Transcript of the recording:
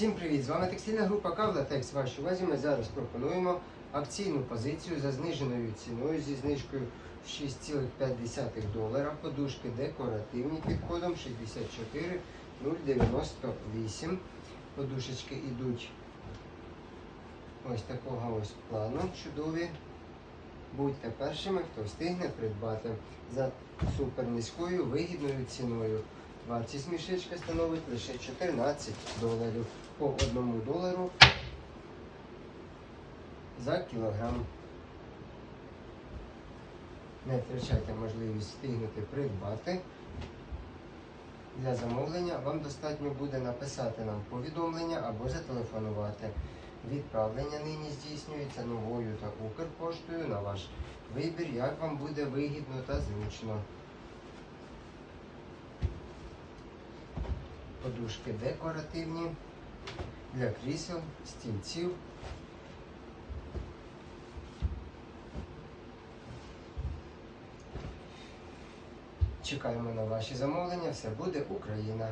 Всім привіт! З вами текстильна група Кавлатекс. Вашій увазі ми зараз пропонуємо акційну позицію за зниженою ціною зі знижкою 6,5 долара. Подушки декоративні під кодом 64098. Подушечки йдуть ось такого ось плану. Чудові. Будьте першими, хто встигне придбати за супер низькою вигідною ціною. Вартість мішечка становить лише 14 доларів по 1 долару за кілограм. Не втрачайте можливість встигнути придбати. Для замовлення вам достатньо буде написати нам повідомлення або зателефонувати. Відправлення нині здійснюється новою та Укрпоштою на ваш вибір, як вам буде вигідно та зручно. Подушки декоративні для крісел, стільців. Чекаємо на ваші замовлення. Все буде Україна!